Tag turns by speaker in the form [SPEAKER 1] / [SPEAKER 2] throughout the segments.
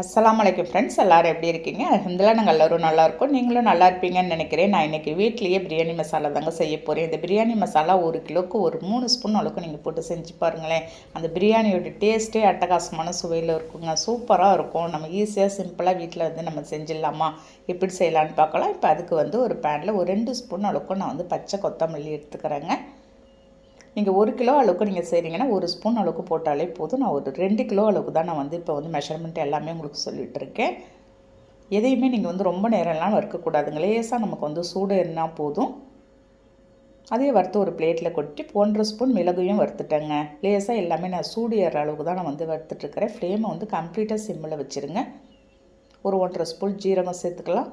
[SPEAKER 1] அஸ்லாம் வலைக்கம் ஃப்ரெண்ட்ஸ் எல்லோரும் எப்படி இருக்கீங்க? அலமதுல்லா நாங்கள் எல்லோரும் நல்லாயிருக்கும் நீங்களும் நல்லா இருப்பீங்கன்னு நினைக்கிறேன். நான் இன்றைக்கி வீட்லேயே பிரியாணி மசாலா தாங்க செய்ய போகிறேன் இந்த பிரியாணி மசாலா ஒரு கிலோவுக்கு ஒரு மூணு ஸ்பூன் அளவுக்கு நீங்கள் போட்டு செஞ்சு பாருங்களேன். அந்த பிரியாணியோட டேஸ்ட்டே அட்டகாசமான சுவையில் இருக்குங்க. சூப்பராக இருக்கும். நம்ம ஈஸியாக சிம்பிளாக வீட்டில் வந்து நம்ம செஞ்சிடலாமா? எப்படி செய்யலான்னு பார்க்கலாம். இப்போ அதுக்கு வந்து ஒரு பேனில் ஒரு ரெண்டு ஸ்பூன் அளவுக்கு நான் வந்து பச்சை கொத்தமல்லி எடுத்துக்கிறேங்க. நீங்கள் ஒரு கிலோ அளவுக்கு நீங்கள் செய்கிறீங்கன்னா ஒரு ஸ்பூன் அளவுக்கு போட்டாலே போதும். நான் ஒரு ரெண்டு கிலோ அளவுக்கு தான் நான் வந்து இப்போ வந்து மெஷர்மெண்ட் எல்லாமே உங்களுக்கு சொல்லிகிட்டு இருக்கேன். எதையுமே நீங்கள் வந்து ரொம்ப நேரம்லாம் வறுக்கக்கூடாதுங்க. லேசாக நமக்கு வந்து சூடு இருந்தால் போதும். அதே வறுத்து ஒரு பிளேட்டில் கொட்டி ஒன்றரை ஸ்பூன் மிளகையும் வறுத்துட்டேங்க. லேசாக எல்லாமே நான் சூடு ஏற அளவுக்கு தான் நான் வந்து வறுத்துட்ருக்கிறேன் ஃப்ளேமை வந்து கம்ப்ளீட்டாக சிம்மில் வச்சுருங்க. ஒரு ஒன்றரை ஸ்பூன் ஜீரகம் சேர்த்துக்கலாம்.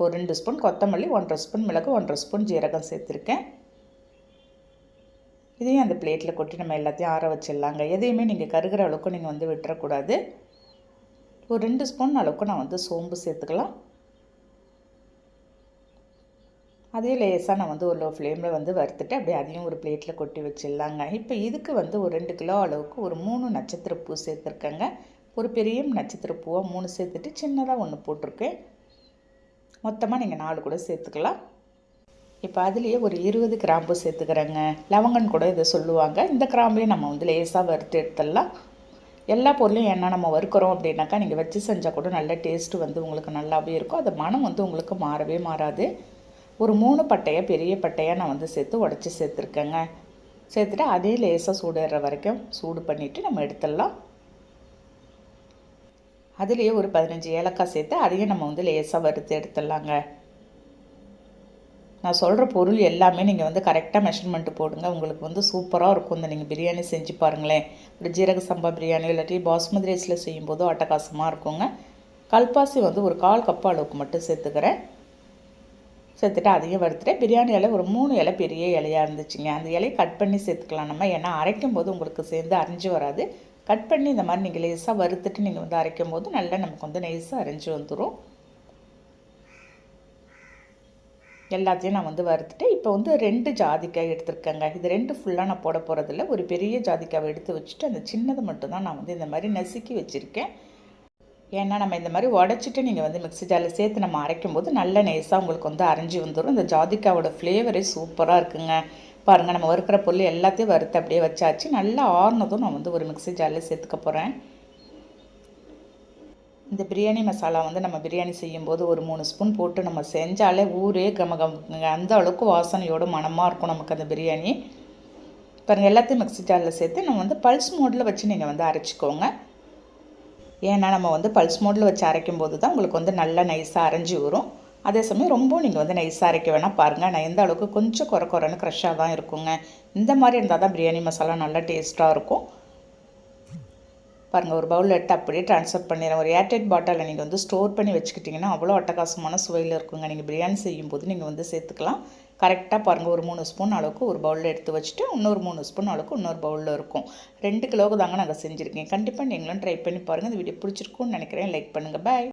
[SPEAKER 1] ஒரு ரெண்டு ஸ்பூன் கொத்தமல்லி ஒன்றரை ஸ்பூன் மிளகு ஒன்றரை ஸ்பூன் ஜீரகம் சேர்த்துருக்கேன். இதையும் அந்த பிளேட்டில் கொட்டி நம்ம எல்லாத்தையும் ஆற வச்சிடலாங்க. எதையுமே நீங்கள் கருகிற அளவுக்கு நீங்கள் வந்து விட்டுறக்கூடாது. ஒரு ரெண்டு ஸ்பூன் அளவுக்கு நான் வந்து சோம்பு சேர்த்துக்கலாம். அதே லேசாக நான் வந்து ஒரு லோ ஃப்ளேமில் வந்து வறுத்துட்டு அப்படியே அதையும் ஒரு பிளேட்டில் கொட்டி வச்சிடலாங்க. இப்போ இதுக்கு வந்து ஒரு ரெண்டு கிலோ அளவுக்கு ஒரு மூணு நட்சத்திர பூ சேர்த்துருக்கேங்க. ஒரு பெரிய நட்சத்திர பூவாக மூணு சேர்த்துட்டு சின்னதாக ஒன்று போட்டிருக்கேன். மொத்தமாக நீங்கள் நாலு கூட சேர்த்துக்கலாம். இப்போ அதுலேயே ஒரு இருபது கிராம்பு சேர்த்துக்கிறேங்க. லவங்கன் கூட இதை சொல்லுவாங்க. இந்த கிராம்பையும் நம்ம வந்து லேசாக வறுத்து எடுத்துடலாம். எல்லா பொருளையும் என்ன நம்ம வறுக்கிறோம் அப்படின்னாக்கா நீங்கள் வச்சு செஞ்சால் கூட நல்ல டேஸ்ட்டு வந்து உங்களுக்கு நல்லாவே இருக்கும். அது மனம் வந்து உங்களுக்கு மாறவே மாறாது. ஒரு மூணு பட்டையாக பெரிய பட்டையாக நான் வந்து சேர்த்து உடச்சி சேர்த்துருக்கேங்க. சேர்த்துட்டு அதே லேசாக சூடுற வரைக்கும் சூடு பண்ணிவிட்டு நம்ம எடுத்துடலாம். அதுலேயே ஒரு பதினஞ்சு ஏலக்காய் சேர்த்து அதையும் நம்ம வந்து லேசாக வறுத்து எடுத்துடலாங்க. நான் சொல்கிற பொருள் எல்லாமே நீங்கள் வந்து கரெக்டாக மெஷர்மெண்ட்டு போடுங்க. உங்களுக்கு வந்து சூப்பராக இருக்கும் இந்த நீங்கள் பிரியாணி செஞ்சு பாருங்களேன். ஒரு ஜீரக சம்பா பிரியாணி இல்லாட்டி பாஸ்மதி ரைஸில் செய்யும்போது அட்டகாசமாக இருக்குங்க. கல்பாசி வந்து ஒரு கால் கப்பு அளவுக்கு மட்டும் சேர்த்துக்கிறேன். சேர்த்துட்டு அதையும் வறுத்துட்டு பிரியாணி இலை ஒரு மூணு இலை பெரிய இலையாக இருந்துச்சுங்க. அந்த இலையை கட் பண்ணி சேர்த்துக்கலாம் நம்ம. ஏன்னா அரைக்கும் போது உங்களுக்கு சேர்ந்து அரைஞ்சி வராது. கட் பண்ணி இந்த மாதிரி நீங்கள் லேசாக வறுத்துட்டு நீங்கள் வந்து அரைக்கும் போது நல்லா நமக்கு வந்து நைஸாக அரைஞ்சி வந்துடும் எல்லாத்தையும் நான் வந்து வறுத்துட்டு இப்போ வந்து ரெண்டு ஜாதிக்காய் எடுத்துருக்கேங்க. இது ரெண்டு ஃபுல்லாக நான் போட போகிறதில்ல ஒரு பெரிய ஜாதிக்காவை எடுத்து வச்சுட்டு அந்த சின்னதை மட்டும்தான் நான் வந்து இந்த மாதிரி நசுக்கி வச்சுருக்கேன். ஏன்னா நம்ம இந்த மாதிரி உடச்சிட்டு நீங்கள் வந்து மிக்ஸி ஜாரில் சேர்த்து நம்ம அரைக்கும் போது நல்ல நைஸாக உங்களுக்கு வந்து அரைஞ்சி வந்துடும் இந்த ஜாதிக்காவோட ஃப்ளேவரே சூப்பராக இருக்குங்க. பாருங்கள் நம்ம வறுக்கிற பொருள் எல்லாத்தையும் வறுத்து அப்படியே வச்சாச்சு. நல்லா ஆறுனதும் நான் வந்து ஒரு மிக்ஸி ஜாரில் சேர்த்துக்க போகிறேன் இந்த பிரியாணி மசாலா வந்து நம்ம பிரியாணி செய்யும்போது ஒரு மூணு ஸ்பூன் போட்டு நம்ம செஞ்சாலே ஊரே கம அந்த அளவுக்கு வாசனையோட மனமாக இருக்கும் நமக்கு அந்த பிரியாணி. பாருங்கள் எல்லாத்தையும் மிக்ஸி ஜாரில் சேர்த்து நம்ம வந்து பல்ஸ் மோடில் வச்சு நீங்கள் வந்து அரைச்சிக்கோங்க. ஏன்னா நம்ம வந்து பல்ஸ் மோடில் வச்சு அரைக்கும் போது தான் உங்களுக்கு வந்து நல்லா நைஸாக அரைஞ்சி வரும் அதே சமயம் ரொம்ப நீங்கள் வந்து நைஸாக அரைக்க வேணால் பாருங்கள் நான் எந்த அளவுக்கு கொஞ்சம் குறை குறைன்னு க்ரெஷ்ஷாக தான் இருக்குங்க. இந்த மாதிரி இருந்தால் தான் பிரியாணி மசாலா நல்லா டேஸ்ட்டாக இருக்கும். பாருங்கள் ஒரு பவுலில் எடுத்து அப்படியே ட்ரான்ஸ்ஃபர் பண்ணிடுறேன். ஒரு ஏர்டைட் பாட்டிலில் நீங்கள் வந்து ஸ்டோர் பண்ணி வச்சுக்கிட்டிங்கன்னா அவ்வளோ அட்டகாசமான சுவையில் இருக்குங்க. நீங்கள் பிரியாணி செய்யும்போது நீங்கள் வந்து சேர்த்துக்கலாம். கரெக்டாக பாருங்கள் ஒரு மூணு ஸ்பூன் அளவுக்கு ஒரு பவுலில் எடுத்து வச்சுட்டு இன்னொரு மூணு ஸ்பூன் அளவுக்கு இன்னொரு பவுலில் இருக்கும். ரெண்டு கிலோவுக்கு தாங்க நாங்கள் செஞ்சுருக்கேன். கண்டிப்பாக நீங்களும் ட்ரை பண்ணி பாருங்கள் இந்த வீடியோ பிடிச்சிருக்கும்னு நினைக்கிறேன். லைக் பண்ணுங்கள் பாய்